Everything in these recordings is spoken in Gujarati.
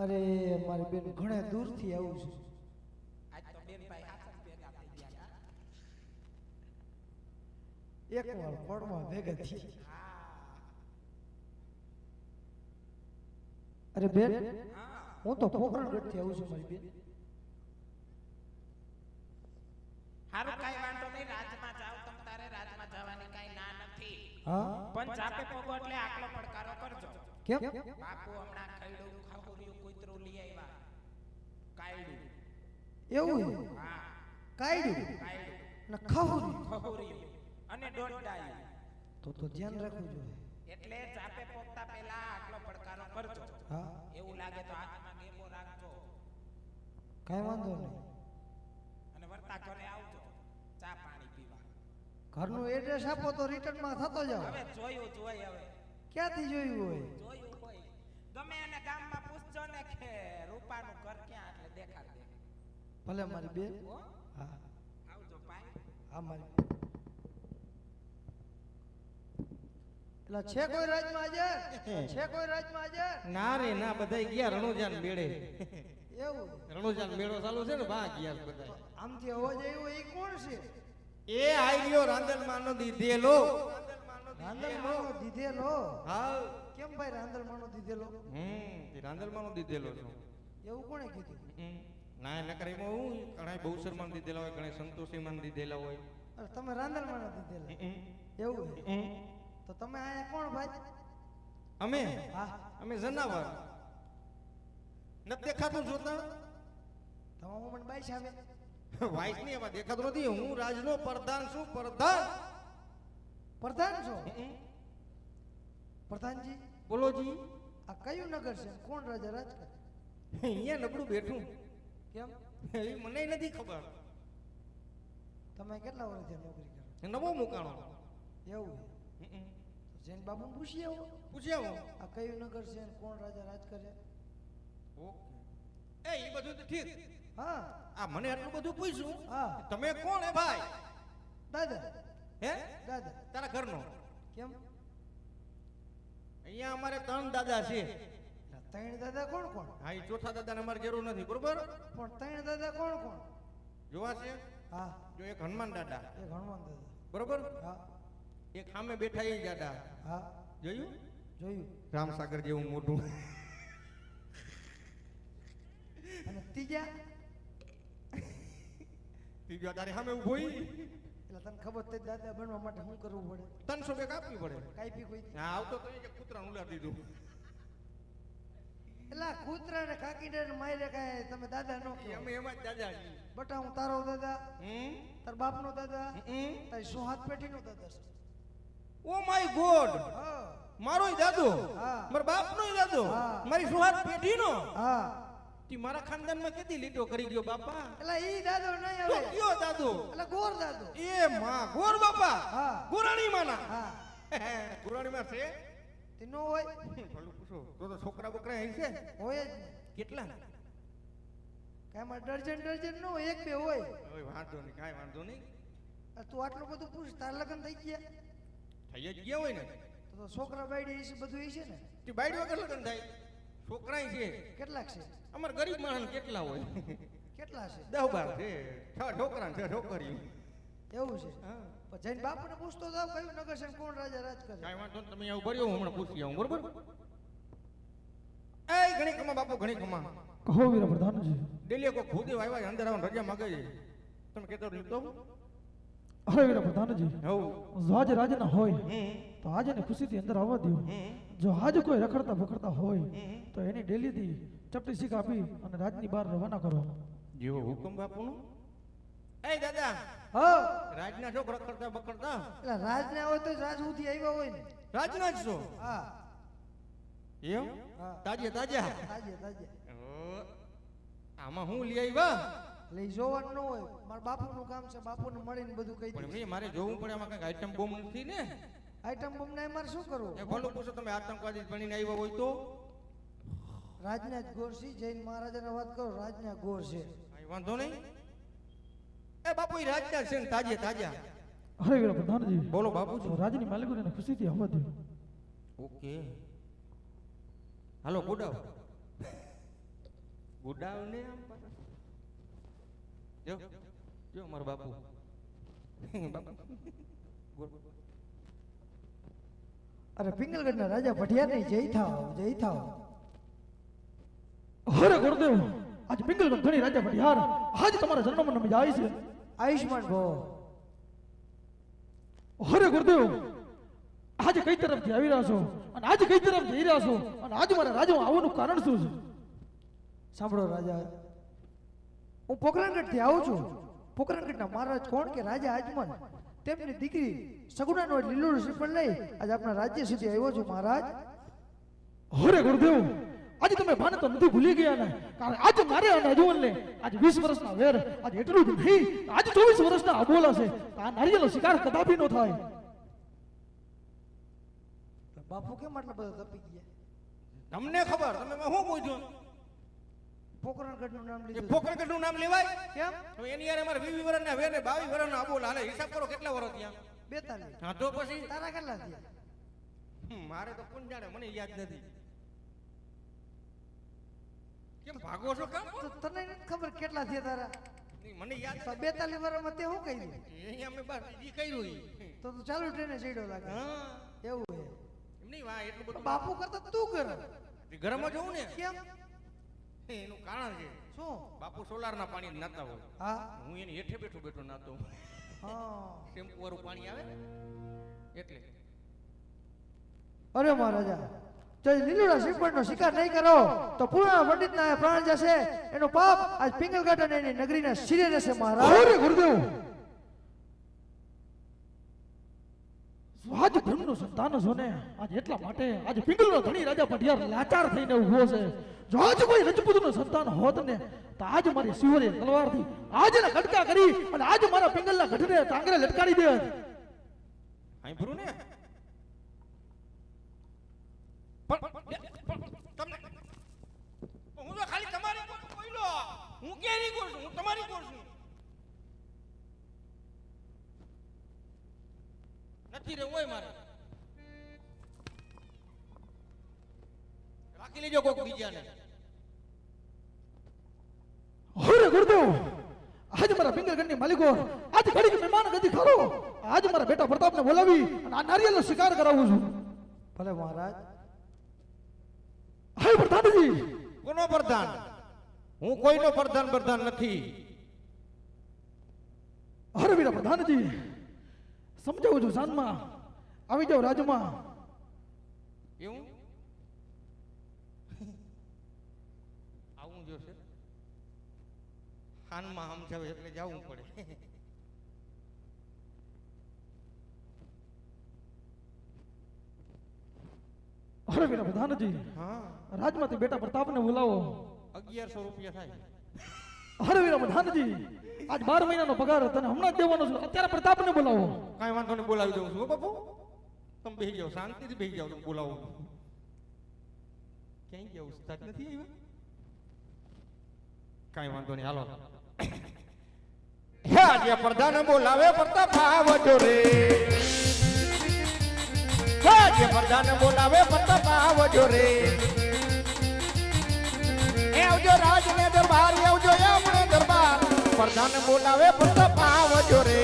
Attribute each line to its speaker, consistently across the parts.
Speaker 1: અરે મારી બેન ઘણે દૂરથી આવું છું.
Speaker 2: આજ તો બેન ભાઈ હાથ ભેગા થઈ ગયા
Speaker 1: એક વાર પડવા ભેગા થઈ અરે બેન
Speaker 2: હા
Speaker 1: હું તો પોખરણગઢથી આવું છું મારી બેન.
Speaker 2: હારું કાંઈ વાંધો નહીં રાજમાં જાવ તમ તારે રાજમાં જવાની કાંઈ ના નથી.
Speaker 1: હા?
Speaker 2: પણ જાપે પોગો એટલે આકલો પડકારો કરજો.
Speaker 1: કેમ?
Speaker 2: બાપુ હમણાં ખૈડું ખાખુરિયું કૂતરું લઈ આવ્યા. કાયડું.
Speaker 1: એવું? હે? કાયડું?
Speaker 2: કાયડું.
Speaker 1: ને ખાખુરિયું
Speaker 2: ખાખુરિયું અને દોડડાયું.
Speaker 1: તો તો ધ્યાન રાખવું જોઈએ.
Speaker 2: એટલે જાપે પોતા પહેલા આટલો પડકારો કરજો.
Speaker 1: હા.
Speaker 2: એવું લાગે તો હાથમાં ગેમો રાખજો.
Speaker 1: કઈ વાંધો નહીં.
Speaker 2: અને વર્તા ઘરે આવજો. ચા પાણી પીવા.
Speaker 1: ઘરનું એડ્રેસ આપો તો રિટર્નમાં થતો જાવ
Speaker 2: હવે જોયું જોઈ હવે.
Speaker 1: ક્યાંથી જોયું હોય?
Speaker 2: જોયું હોય. ગમે એને ગામમાં પૂછજો ને કે રૂપાનું ઘર ક્યાં એટલે દેખાડ દે.
Speaker 1: ભલે મારી બેન.
Speaker 2: હા? આવજો ભાઈ.
Speaker 1: હા મારી એટલે છે કોઈ રાજમાં આજે? છે કોઈ રાજમાં આજે?
Speaker 3: ના રે ના બધા ગયા રણુજાન મેળે.
Speaker 1: એવું?
Speaker 3: રણુજાન મેળો ચાલુ છે ને બા ગયા બધા
Speaker 1: આમથી અવાજ આવ્યો એ કોણ છે?
Speaker 3: એ આઈ ગયો રાંદલમાં નો દીધેલો
Speaker 1: રાંદલ માનો દીધેલો?
Speaker 3: હા
Speaker 1: કેમ ભાઈ રાંદલમાનો દીધેલો?
Speaker 3: હમ નો દીધેલો છું.
Speaker 1: એવું કોણે કીધું?
Speaker 3: ના ના નકર એમાં હું ઘણા માં દીધેલા હોય ઘણા સંતોષી દીધેલા હોય.
Speaker 1: અરે તમે રાંદલ માનો દીધેલા એવું તો તમે અહીંયા કોણ ભાઈ?
Speaker 3: અમે?
Speaker 1: હા.
Speaker 3: અમે જનાવર. નથી દેખાતું જોતા?
Speaker 1: તમારું મને બાઈશ આવે.
Speaker 3: વાઇસ નહીં એમાં દેખાતું નથી. હું રાજનો પ્રધાન છું પ્રધાન.
Speaker 1: પ્રધાન છો પ્રધાનજી.
Speaker 3: બોલો જી.
Speaker 1: આ કયું નગર છે? કોણ રાજા રાજ કરે?
Speaker 3: અહીંયા નબળું બેઠું.
Speaker 1: કેમ?
Speaker 3: એ મને નથી ખબર.
Speaker 1: તમે કેટલા વર્ષથી નોકરી કરો
Speaker 3: નવો મુકાણો.
Speaker 1: એવું જૈન બાબુ પૂછી આવો.
Speaker 3: પૂછી આવો.
Speaker 1: આ કયું નગર છે કોણ રાજા રાજ કરે?
Speaker 3: એ એ બધું તો ઠીક.
Speaker 1: હા.
Speaker 3: આ મને આટલું બધું પૂછ્યું.
Speaker 1: હા.
Speaker 3: તમે કોણ હે ભાઈ?
Speaker 1: દાદા
Speaker 3: હે?
Speaker 1: દાદા.
Speaker 3: તારા ઘરનો?
Speaker 1: કેમ?
Speaker 3: અહીંયા અમારે ત્રણ દાદા છે.
Speaker 1: ત્રણ દાદા કોણ કોણ?
Speaker 3: હા એ ચોથા દાદાને અમારે જરૂર નથી બરોબર?
Speaker 1: પણ ત્રણ દાદા કોણ કોણ?
Speaker 3: જોવા છે?
Speaker 1: હા.
Speaker 3: જો એક હનુમાન દાદા.
Speaker 1: એક હનુમાન દાદા.
Speaker 3: બરોબર?
Speaker 1: હા.
Speaker 3: એક સામે બેઠા એ દાદા.
Speaker 1: હા.
Speaker 3: જોયું?
Speaker 1: જોયું.
Speaker 3: રામસાગર જેવું મોટું
Speaker 1: અને ત્રીજા?
Speaker 3: ત્રીજો તારે સામે ઊભો.
Speaker 1: એટલે તને ખબર તે દાદા બનવા માટે શું કરવું પડે?
Speaker 3: ત્રણસો બે કાપવી પડે?
Speaker 1: કાપી કોઈ
Speaker 3: હા આવતો તો એ કૂતરા ઉલાડી દીધું.
Speaker 1: એટલે કૂતરા ને કાકી ને મારે કાંઈ તમે દાદા નો
Speaker 3: અમે એમાં જ દાદા.
Speaker 1: બટા હું તારો દાદા
Speaker 3: હમ?
Speaker 1: તાર બાપનો દાદા
Speaker 3: હમ.
Speaker 1: તારી સોહાત પેઢીનો દાદા છે?
Speaker 3: Oh my God!
Speaker 1: મારો
Speaker 3: મારોય દાદો. મારા બાપનોય દાદો?
Speaker 1: હા.
Speaker 3: મારી સુહાગ પેઢીનો
Speaker 1: હા.
Speaker 3: તી મારા ખાનદાનમાં કેદી લીટો કરી ગયો બાપા
Speaker 1: એટલે ઈ દાદો નહીં આવે
Speaker 3: કયો દાદો
Speaker 1: એટલે ગોર દાદો
Speaker 3: એ માં ગોર બાપા
Speaker 1: હા.
Speaker 3: ગોરાણી માના
Speaker 1: હા
Speaker 3: ગોરાણી માં છે
Speaker 1: તે નો હોય
Speaker 3: ભલું પૂછો તો તો છોકરા બોકરા અહીં છે
Speaker 1: હોય જ
Speaker 3: કેટલા?
Speaker 1: કાંઈ ડર્જન ડર્જન નો એક બે હોય
Speaker 3: ઓય વાંધો નહીં કાંઈ વાંધો નહીં
Speaker 1: આ તું આટલું બધું પૂછ તાર લગ્ન થઈ ગયા
Speaker 3: થઈ જ ગયા હોય ને
Speaker 1: તો છોકરા બાયડી છે બધું એ છે ને
Speaker 3: તે બાઈડ વગર લગ્ન થાય છોકરાય છે.
Speaker 1: કેટલા છે?
Speaker 3: અમાર ગરીબ માણસ કેટલા હોય?
Speaker 1: કેટલા છે?
Speaker 3: દસ બાર છે. છ છોકરા છ છોકરીઓ
Speaker 1: એવું છે?
Speaker 3: હા.
Speaker 1: પણ જઈને બાપુને પૂછતો જાવ કયું નગર છે કોણ રાજા રાજ કરે
Speaker 3: કાંઈ વાંધો નહીં, તમે આવું ભર્યો હું હમણાં પૂછી આવું બરોબર? એ ઘણી કમા બાપુ ઘણી કમા
Speaker 1: કહો વીર પ્રધાનજી
Speaker 3: દિલ્હી કો ખુદે આવ્યા અંદર આવવાનું રજા માગે છે. તમે કેતો લીધો
Speaker 1: અરે વીરા પ્રધાનજી જો આજે રાજાના હોય તો આજે ને ખુશીથી અંદર આવવા દો જો આજ કોઈ રખડતા ભખડતા હોય તો એની ડેલીથી ચપટી શીખ આપી અને રાજની બહાર રવાના કરો.
Speaker 3: જેવો હુકમ બાપુનો? એ દાદા
Speaker 1: હા.
Speaker 3: રાજના છો રખડતા બખડતા
Speaker 1: એટલે રાજના હોય તો રાજ સુધી આવ્યા હોય ને.
Speaker 3: રાજના જ છો
Speaker 1: હા.
Speaker 3: એમ. તાજે તાજા?
Speaker 1: તાજે તાજે.
Speaker 3: આમાં હું લઈ આવ્યા?
Speaker 1: એટલે જોવાનું ન હોય. મારા બાપુનું કામ છે બાપુને મળીને બધું કહી
Speaker 3: પણ
Speaker 1: દે.
Speaker 3: એમની મારે જોવું પડે આમાં કંઈક આઈટમ બોમ્બ નથી ને?
Speaker 1: આઈટમ બોમ્બ ને મારે શું કરવું?
Speaker 3: એ ભલું પૂછો તમે આતંકવાદી બનીને આવ્યા હોય તો?
Speaker 1: રાજના ગોરસી છે જૈન મહારાજાને વાત કરો રાજના ગોર છે.
Speaker 3: કાંઈ વાંધો નહીં. એ બાપુ એ રાજના છે ને તાજે તાજા.
Speaker 4: હરે વીરા પ્રધાનજી.
Speaker 3: બોલો બાપુજી.
Speaker 4: રાજની માલિકોને ખુશીથી આવવા દો
Speaker 3: ઓકે. હાલો ગુડાવ. ગુડાવ ને આમ પાછા. જો જો મારો બાપુ. બાપુ.
Speaker 1: અરે પિંગલગઢના રાજા ભટિયા નહીં જય થાવ જય થાવ.
Speaker 4: અરે ગુરુદેવ આજ પિંગલગઢ ધણી રાજા ભટિયાર આજ તમારા જન્મમાં નમી જાય છે.
Speaker 1: આયુષ્માન ભો
Speaker 4: હરે ગુરુદેવ આજે કઈ તરફથી આવી રહ્યા છો? અને આજે કઈ તરફ જઈ રહ્યા છો? અને આજે મારા રાજા આવવાનું કારણ શું છે?
Speaker 1: સાંભળો રાજા હું પોખરણગઢથી આવું છું. પોખરણગઢના મહારાજ કોણ કે રાજા આજમન તેમની દીકરી સગુણાનો લીલું શ્રીફળ લઈ આજે આપણા રાજ્ય સુધી આવ્યો છું મહારાજ.
Speaker 4: હરે ગુરુદેવ આજે તમે ભાન તો નથી ભૂલી ગયા ને. કારણ આજે મારે અને અજુવનને આજે વીસ વર્ષના વેર આજે એટલું જ નહીં આજે ચોવીસ વર્ષના અબોલા છે. આ નારિયેલો શિકાર કદાપી નો થાય.
Speaker 1: બાપુ કેમ આટલા બધા તપી ગયા?
Speaker 3: તમને ખબર તમે શું પૂછ્યું?
Speaker 1: પોખરણગઢનું નામ લીધું
Speaker 3: પોખરગઢનું નામ લેવાય?
Speaker 1: કેમ?
Speaker 3: તો એની યાર અમારે વીસ વર્ષના વેર ને વર્ષના આબોલ હાલે. હિસાબ કરો કેટલા વર્ષ થયા?
Speaker 1: બેતાલીસ.
Speaker 3: હા તો પછી?
Speaker 1: તારા કેટલા થયા?
Speaker 3: મારે તો કોણ જાણે મને યાદ નથી. કેમ ભાગો છો કામ?
Speaker 1: તને ખબર કેટલા થયા તારા?
Speaker 3: મને યાદ
Speaker 1: તો બેતાલીસ વર્ષમાં તે શું કર્યું?
Speaker 3: અહીંયા અમે બસ ઈ કર્યું
Speaker 1: તો તું ચાલુ ટ્રેને ચડ્યો લાગે.
Speaker 3: હા.
Speaker 1: એવું હે
Speaker 3: એમ નહીં વાહ એટલું
Speaker 1: તો
Speaker 3: બધું
Speaker 1: બાપુ કરતા તું કર
Speaker 3: ઘરમાં જવું ને.
Speaker 1: કેમ?
Speaker 3: એનું કારણ છે.
Speaker 1: શું?
Speaker 3: બાપુ સોલારના પાણી નાતા હોય.
Speaker 1: હા.
Speaker 3: હું એની હેઠે બેઠો બેઠો નાતો.
Speaker 1: હા.
Speaker 3: શેમ્પુ વાળું પાણી આવે એટલે.
Speaker 1: અરે મહારાજા જો લીલુડા શ્રીફળનો શિકાર નહીં કરો તો પૂર્ણ પંડિતના પ્રાણ જશે. એનો પાપ આજ પિંગલગઢ અને એની નગરીના શિરે રહેશે મહારાજ.
Speaker 4: અરે ગુરુદેવ! આજ ધર્મનું સંતાન છો ને? આજ એટલા માટે આજે પિંગલનો ધણી રાજા પઢિયાર લાચાર થઈને ઊભો છે. જો આજ કોઈ રજપૂતનું સંતાન હોત ને, તો આજ મારી શિવરી તલવારથી આજને કટકા કરી અને આજ મારા પિંગલના ગઢને ટાંગરે લટકાડી દે
Speaker 3: અહીં ભરું ને? હું ખાલી તમારી કોર બોલ્યો? હું ક્યાંની કોર છું? તમારી કોર નથી રે હોય મારે. રાખી લેજો કોઈક બીજાને.
Speaker 4: અરે ગુરુદેવ આજ મારા પિંગલગઢની માલિકો આજ ઘડીક મહેમાન ગતિ ખરો. આજ મારા બેટા પ્રતાપને બોલાવી અને આ નારિયેલનો શિકાર કરાવું છું.
Speaker 1: ભલે મહારાજ.
Speaker 4: હે પ્રધાનજી.
Speaker 3: કોનો પ્રધાન? હું કોઈનો પ્રધાન પ્રધાન નથી.
Speaker 4: અરે વીરા પ્રધાનજી સમજાવું છું સાંજમાં. આવી જાઓ રાજમાં.
Speaker 3: એવું આવું જોશે ખાનમાં સમજાવે એટલે જવું પડે.
Speaker 4: અરે વીરા પ્રધાનજી
Speaker 3: હા.
Speaker 4: રાજમાંથી બેટા પ્રતાપને બોલાવો.
Speaker 3: અગિયારસો રૂપિયા થાય.
Speaker 4: અરે વીરા પ્રધાનજી આજ બાર મહિનાનો પગાર તને હમણાં જ દેવાનો છે. અત્યારે પ્રતાપને બોલાવો.
Speaker 3: કાઈ વાંધો નહીં બોલાવી દઉં છું બાપુ. તમે બેહી જાઓ શાંતિથી બેહી જાઓ તમે બોલાવો. ક્યાંય ગયા ઉસ્તાદ નથી આવ્યા? કાંઈ વાંધો નહીં હાલો. હે આજે પ્રધાન બોલાવે પડતા આવજો રે આજે પ્રધાન બોલાવે પડતા આવજો રે એ આવજો રાજ ને દરબાર આવજો આપણે દરબાર. પ્રધાન બોલાવે પડતા આવજો રે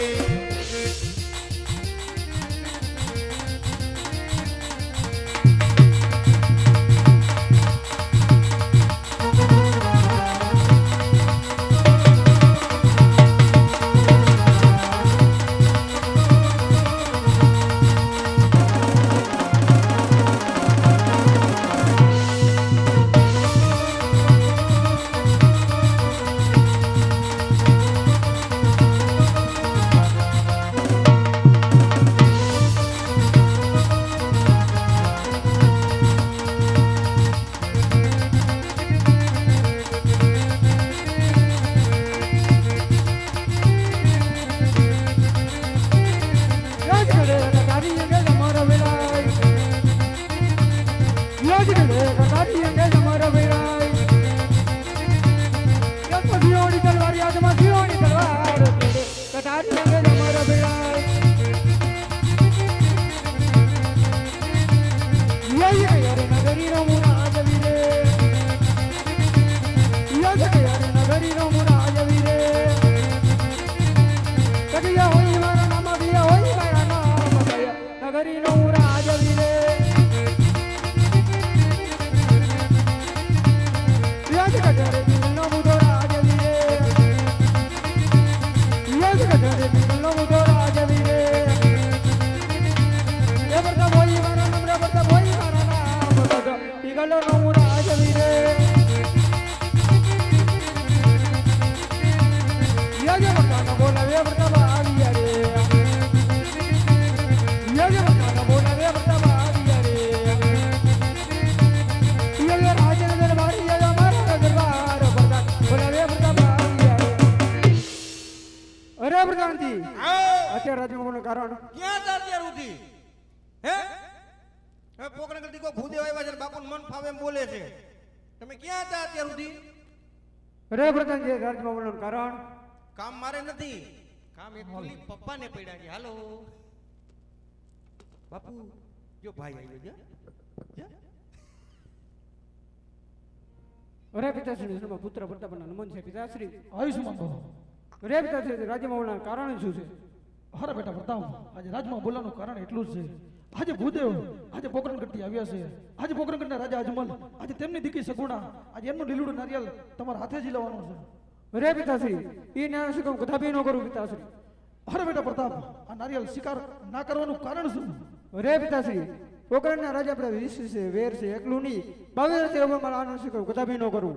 Speaker 3: આવ.
Speaker 5: અત્યારે કારણ?
Speaker 3: ક્યાં હતા અત્યાર સુધી? હે? હવે પોકરણ કરતી કોઈ ભૂદેવ આવ્યા છે બાપુ મન ફાવે એમ બોલે છે. તમે ક્યાં હતા અત્યાર સુધી?
Speaker 5: રે પ્રધાનજી રાજ્યમાં કારણ?
Speaker 3: કામ મારે નથી. કામ એકચ્યુઅલી પપ્પાને પડ્યા છે. હાલો. બાપુ જો ભાઈ આવ્યો છે જા.
Speaker 5: રે પિતાશ્રી પુત્ર પ્રતાપના નમન છે. પિતાશ્રી.
Speaker 4: આયુષ્માન ભવ.
Speaker 5: રે પિતાશ્રી રાજ્યમાં કારણ શું છે?
Speaker 4: અરે બેટા પ્રતાપ આજે રાજમાં બોલવાનું કારણ એટલું જ છે. આજે ભૂદેવ આજે પોકરણગઢથી આવ્યા છે. આજે પોકરણગઢના રાજા અજમલ આજે તેમની દીકરી સગુણા આજે એમનું લીલુડું નારિયેલ તમારા હાથે જ લેવાનું છે.
Speaker 5: રે પિતાશ્રી એ ના શું કહું કદાપી ન કરું પિતાશ્રી?
Speaker 4: અરે બેટા પ્રતાપ આ નારિયેલ શિકાર ના કરવાનું કારણ શું?
Speaker 5: રે પિતાશ્રી પોકરણના રાજા આપણે વિશ છે વેર છે એકલું નહીં. બાવીસ છે હવે મારા આનંદ શું કહું કદાપી ન કરું?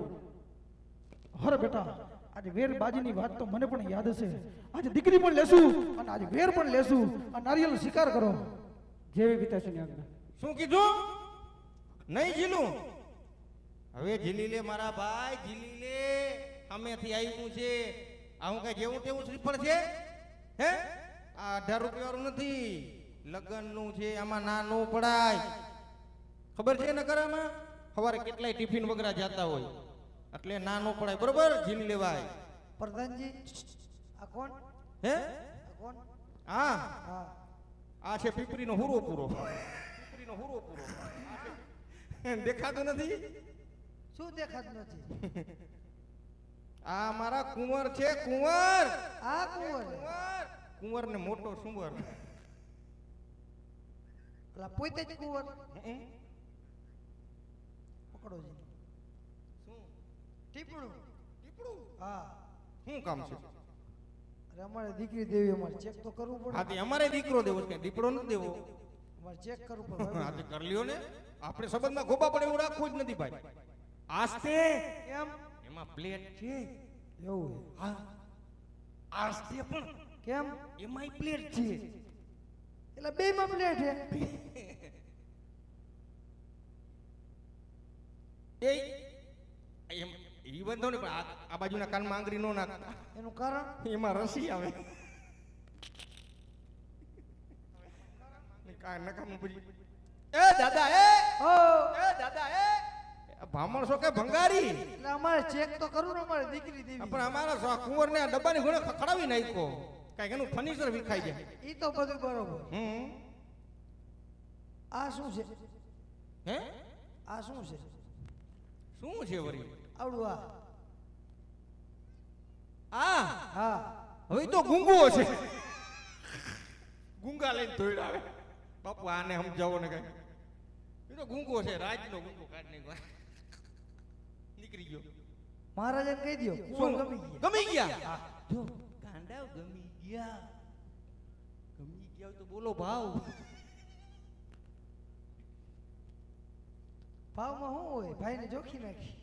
Speaker 4: અરે બેટા આજે વેરબાજીની વાત તો મને પણ યાદ છે. આજે દીકરી પણ લેશું અને આજે વેર પણ લેશું. આ નારિયેલ શિકાર કરો.
Speaker 5: જેવી પિતાશ્રીની આજ્ઞા.
Speaker 3: શું કીધું? નહીં ઝીલું? હવે ઝીલી લે મારા ભાઈ ઝીલી લે અમેથી આવ્યું છે. આ હું કઈ જેવું તેવું શ્રીફળ છે? હે? આ અઢાર રૂપિયા વાળું નથી. લગ્નનું છે આમાં ના નો પડાય. ખબર છે ને કરામાં સવારે કેટલાય ટિફિન વગેરે જતા હોય. એટલે ના નો પડાય બરોબર? ઝીલી લેવાય.
Speaker 1: પ્રધાનજી આ કોણ?
Speaker 3: હે?
Speaker 1: કોણ?
Speaker 3: હા.
Speaker 1: હા.
Speaker 3: આ છે પીપરીનો હુરો પૂરો. પીપરીનો હુરો પૂરો. દેખાતું નથી?
Speaker 1: શું દેખાતું નથી?
Speaker 3: આ મારા કુંવર છે કુંવર!
Speaker 1: આ કુંવર.
Speaker 3: કુંવર! ને મોટો સુંવર.
Speaker 1: પોતે જ કુંવર. પકડો જી. ટીપણું.
Speaker 3: ટીપણું.
Speaker 1: હા.
Speaker 3: શું કામ છે?
Speaker 1: અરે અમારે દીકરી દેવી અમારે ચેક તો કરવું
Speaker 3: હા તે અમારે દીકરો દેવો છે દીપડો નથી દેવો?
Speaker 1: અમારે ચેક કરવું પડે.
Speaker 3: હા તે કરી લ્યો ને. આપણે સંબંધમાં ગોબા પડે એવું રાખવું જ નથી ભાઈ. આસ્તે.
Speaker 1: કેમ?
Speaker 3: એમાં પ્લેટ છે.
Speaker 1: એવું
Speaker 3: હા. આસ્તે પણ.
Speaker 1: કેમ?
Speaker 3: એમાંય પ્લેટ છે.
Speaker 1: એટલે બે માં પ્લેટ છે.
Speaker 3: એ એમ બંધો ને પણ આ- બાજુના કાનમાં આંગળી નો નાખતા.
Speaker 1: એનું કારણ?
Speaker 3: એમાં રસી આવે. કાંઈ નકામું પછી એ દાદા એ!
Speaker 1: ઓ
Speaker 3: એ દાદા એ! ભામણ છો કે ભંગારી?
Speaker 1: એટલે અમારે ચેક તો કરવું ને અમારે દીકરી દેવી.
Speaker 3: પણ અમારા કુંવર ને આ ડબ્બાની ઘોડે ખખડાવી નાખ્યો. કાંઈક એનું ફર્નિચર વિખાઈ જાય.
Speaker 1: ઈ તો બધું બરોબર.
Speaker 3: હમ.
Speaker 1: આ શું છે?
Speaker 3: હે?
Speaker 1: આ શું છે?
Speaker 3: શું છે વરી?
Speaker 1: આવડું આ.
Speaker 3: આ
Speaker 1: હા.
Speaker 3: હવે તો ગુંગુઓ છે ગુંગા લઈને ધોઈડાવે બાપુ આને સમજાવો ને કઈ. એ તો ગુંગો છે રાજનો ગુંગો કાઢ નીકળી ગયો.
Speaker 1: મહારાજાને કહી દો શું ગમી ગયા.
Speaker 3: ગમી ગયા? જો કાંડા ગમી ગયા. ગમી ગયા હોય તો બોલો ભાવ.
Speaker 1: ભાવમાં શું હોય? ભાઈને જોખી નાખી.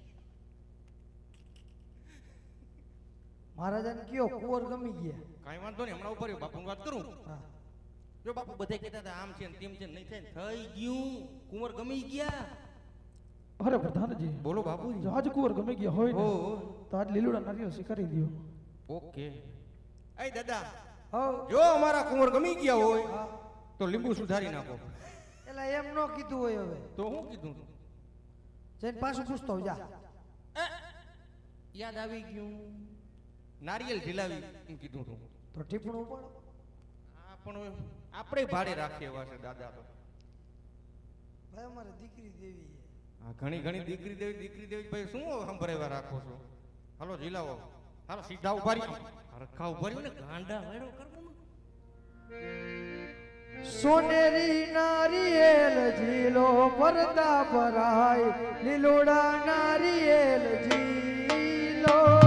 Speaker 1: મહારાજાને કયો કુંવર ગમી ગયા?
Speaker 3: કાંઈ વાંધો નહીં હમણાં ઉપર બાપુ વાત કરું? જો બાપુ બધે કહેતા હતા આમ છે ને તેમ છે નહીં થાય થઈ ગયું કુંવર ગમી ગયા.
Speaker 4: અરે પ્રધાનજી
Speaker 3: બોલો બાપુ
Speaker 4: જો આજ કુંવર ગમી ગયા હોય ને તો આજ લીલુડા નારિયેળ સ્વીકારી દ્યો
Speaker 3: ઓકે. એ દાદા જો અમારા કુંવર ગમી ગયા હોય તો લીંબુ સુધારી નાખો.
Speaker 1: એટલે એમ ન કીધું હોય હવે.
Speaker 3: તો હું કીધું?
Speaker 1: જઈને પાછું પૂછતો જા.
Speaker 3: યાદ આવી ગયું. નારિયેલ ઢીલાવી એમ કીધું તું
Speaker 1: તો ટીપણું ઉપાડો
Speaker 3: પણ આપણે ભાડે રાખીએ એવા છે દાદા તો.
Speaker 1: ભાઈ અમારે દીકરી દેવી
Speaker 3: હા ઘણી ઘણી દીકરી દેવી દીકરી દેવી ભાઈ શું સંભળાવ્યા રાખો છો? હાલો ઝીલાવો. હાલો સીધા ઊભા રહી. રખા ઊભા રહ્યો ને. ગાંડા વેડો કરવો.
Speaker 1: સોનેરી નારિયેલ ઝીલો પરતા ભરાય. લીલોડા નારિયેલ ઝીલો.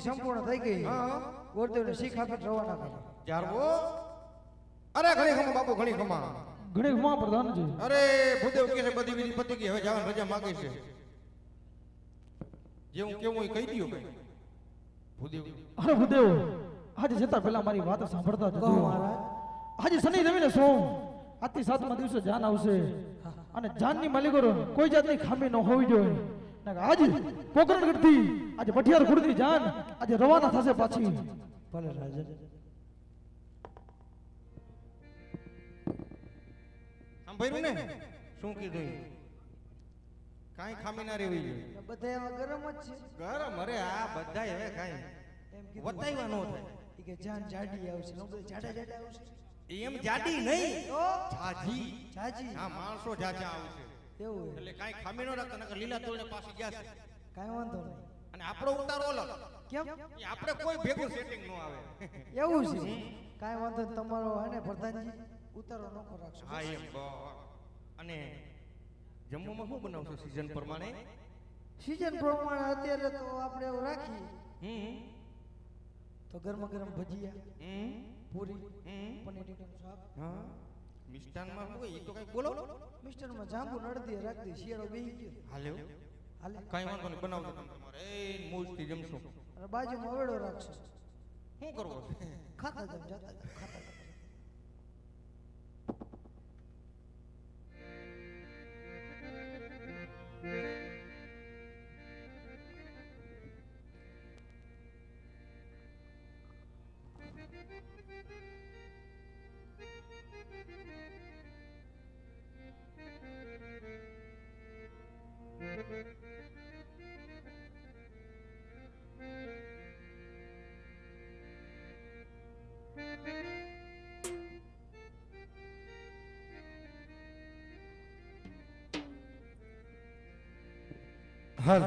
Speaker 1: તમામ સંપૂર્ણ થઈ ગઈ.
Speaker 3: હા.
Speaker 1: ગોરદેવને શીખ આપી રવાના કરો
Speaker 3: જારવો અરે ઘણી ખમા બાપુ ઘણી ખમા.
Speaker 4: ઘણી ખમા પ્રધાનજી
Speaker 3: અરે ભૂદેવ કે છે બધી વિધિ પતી ગઈ હવે જવાનું રજા માગે છે. જે હું કેવું એ કહી દઉં ભાઈ. ભૂદેવ.
Speaker 4: અરે ભૂદેવ આજે જતા પહેલા મારી વાત સાંભળતા જજો. આજે શનિ રવિ ને સોમ. આજથી સાતમા દિવસે જાન આવશે. અને જાનની માલિકો કોઈ જાતની ખામી ન હોવી જોઈએ. આજ પોકરણગઢથી આજે પઠિયાર ખુરદની જાન આજે રવાના થશે પાછી.
Speaker 1: ભલે રાજા.
Speaker 3: સાંભળ્યું ને? શું કીધું કાઈ ખામી ના રેવી જોઈએ.
Speaker 1: બધા ગરમ જ છે.
Speaker 3: ગરમ? અરે આ બધા હવે કાઈ
Speaker 1: એમ કીધું
Speaker 3: વતાવ્યા ન થાય.
Speaker 1: કે જાન જાડી આવશે. ને બધા જાડા જાડા આવશે.
Speaker 3: એમ જાડી નહીં જાજી
Speaker 1: જાજી
Speaker 3: હા માણસો જાજા આવશે.
Speaker 1: એવું.
Speaker 3: એટલે કાંઈ ખામી ન રાખતા નકર લીલા તોડે પાછી ગયા છે.
Speaker 1: કાંઈ વાંધો નહીં.
Speaker 3: અને આપણો ઉતારો અલગ.
Speaker 1: કેમ?
Speaker 3: આપણે કોઈ ભેગું સેટિંગ ન આવે.
Speaker 1: એવું છે. કાંઈ વાંધો તમારો હે ને પ્રધાનજી ઉતારો નોખો રાખશો.
Speaker 3: હા એમ. અને જમવામાં શું બનાવશો સીઝન પ્રમાણે?
Speaker 1: સિઝન પ્રમાણે અત્યારે તો આપણે એવું રાખીએ.
Speaker 3: હમ.
Speaker 1: તો ગરમ ગરમ ભજીયા
Speaker 3: હમ.
Speaker 1: પૂરી
Speaker 3: હમ.
Speaker 1: પનીર ટીકા શાક.
Speaker 3: હા. મિષ્ટાનમાં હોય? ઈ તો કઈ બોલો.
Speaker 1: મિષ્ટાનમાં જાંબુ નડદી રાખી શિયાળો બેહી ગયો.
Speaker 3: હાલે.
Speaker 1: હાલે.
Speaker 3: કઈ વાંધો નહીં બનાવજો. તમે તમારે એ મોજથી જમશો.
Speaker 1: અને બાજુમાં વેડો રાખશો.
Speaker 3: શું કરવો?
Speaker 1: ખાતા જાવ જાતા ખાતા
Speaker 6: હલ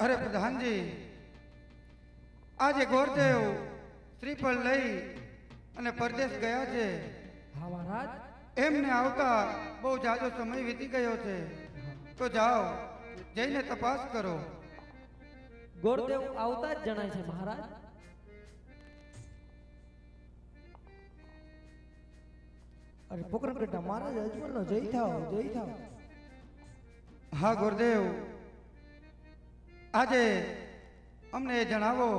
Speaker 6: અરે પ્રધાનજી આજે ગોરદેવ શ્રીફળ લઈ અને પરદેશ ગયા છે.
Speaker 5: હા મહારાજ.
Speaker 6: એમને આવતા બહુ જાજો સમય વીતી ગયો છે. તો જાઓ જઈને તપાસ કરો.
Speaker 5: ગોરદેવ આવતા જ જણાય છે મહારાજ.
Speaker 1: અરે પોકરણગઢના મહારાજ અજમલનો જય થાવ જય થાવ.
Speaker 6: હા ગુરુદેવ. આજે અમને જણાવો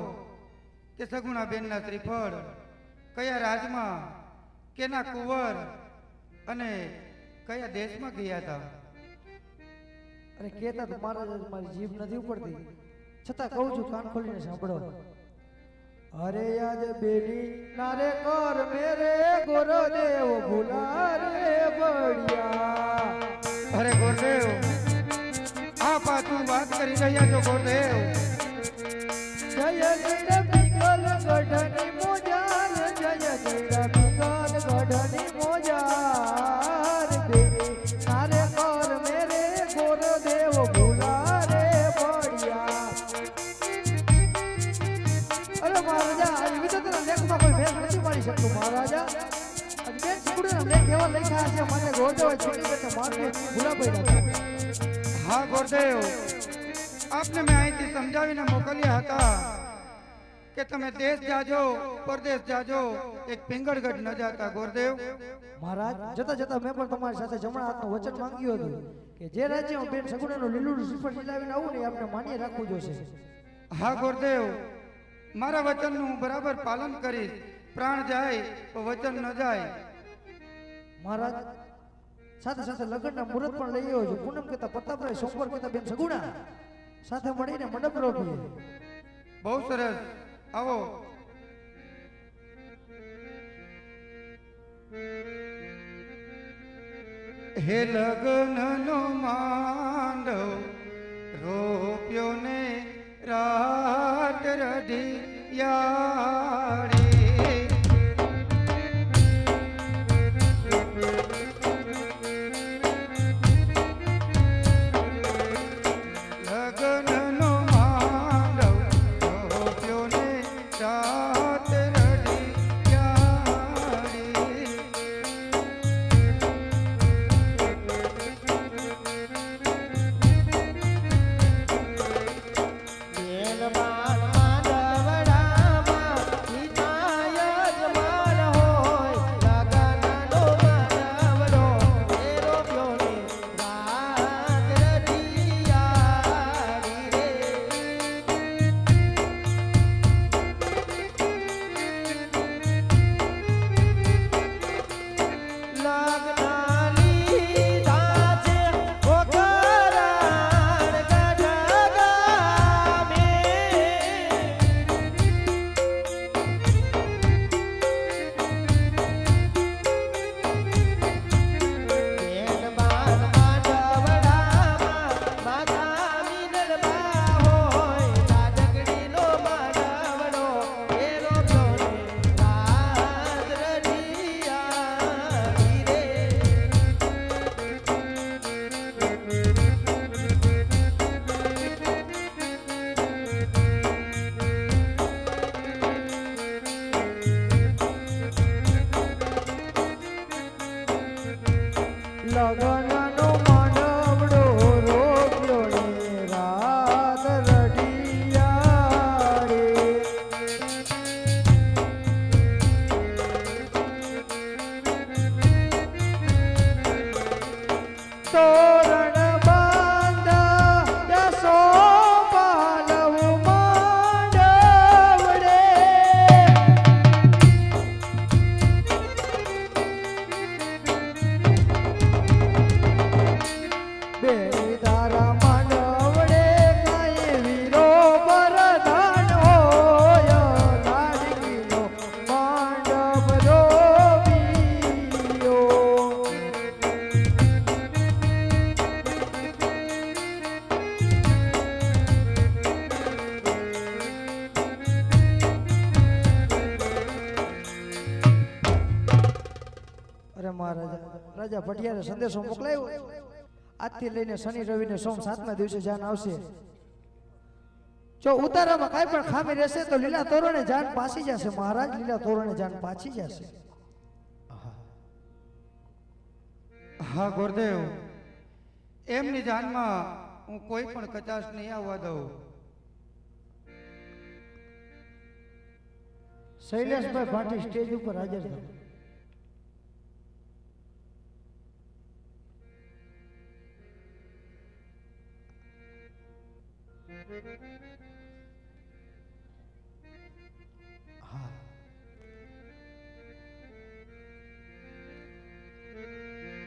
Speaker 6: કે સગુણાબેનના શ્રીફળ કયા રાજમાં કેના કુંવર અને કયા દેશમાં ગયા હતા?
Speaker 1: અરે કેતા તો મહારાજ મારી જીભ નથી ઉપડતી. છતાં કહું છું કાન ખોલીને સાંભળો. અરે આજ બેલી નારે કર મેરે ગોરદેવ ભૂલા રે બળિયા.
Speaker 6: અરે ગુરુદેવ. વાત કરી રહ્યા છો ગુરુદેવ
Speaker 1: જય જય જય જય પિંગલ ગઢની કર મેરે, ગોરદેવ ભૂલા રે પડ્યા. અરે મહારાજા, આ વિચિત્ર લેખમાં કોઈ મહારાજા. બેન સુગુડીના લેખ એવા લખ્યા છે, મને ગોરદેવ છોડી બેઠા મારું ભૂલા પડ્યા.
Speaker 6: ગુરુદેવ આપને મેં અહીંથી સમજાવીને મોકલ્યા હતા કે તમે દેશ જાજો પરદેશ જાજો એક પિંગળગઢ ન જાતા ગોરદેવ.
Speaker 1: મહારાજ જતા જતા મેં પણ તમારી સાથે જમણા હાથનું વચન માંગ્યું હતું કે જે રાજ્યમાં બેન સગુણાનું લીલું શ્રીફળ ચલાવીને આવું ને આપણે માન્ય રાખવું જોશે.
Speaker 6: હા ગોરદેવ. મારા વચનનું હું બરાબર પાલન કરીશ. પ્રાણ જાય તો વચન ન જાય.
Speaker 1: મહારાજ સાથે સાથે લગ્નના મુહૂર્ત પણ લઈ આવ્યો છું. પૂનમ કહેતા પ્રતાપરાય સોમવાર કહેતા, બેન સગુણા, સાથે મળીને મંડપ રોપીએ
Speaker 6: બહુ સરસ. આવો. હે લગ્નનો માંડવ રોપ્યો ને રાત રઢિયાળી.
Speaker 1: રાજા ભટિયાને સંદેશો મોકલાયો. આજથી લઈને શનિ રવિને સોમ સાતમા દિવસે જાન આવશે. જો ઉતારામાં કાંઈ પણ ખામી રહેશે તો લીલા તોરણે જાન પાછી જશે. મહારાજ લીલા તોરણે જાન પાછી જશે.
Speaker 6: હા ગુરુદેવ. એમની જાનમાં હું કોઈ પણ કચાશ નહીં આવવા દઉં.
Speaker 1: શૈલેષભાઈ ભાટી સ્ટેજ ઉપર હાજર થાય.
Speaker 6: Thank you.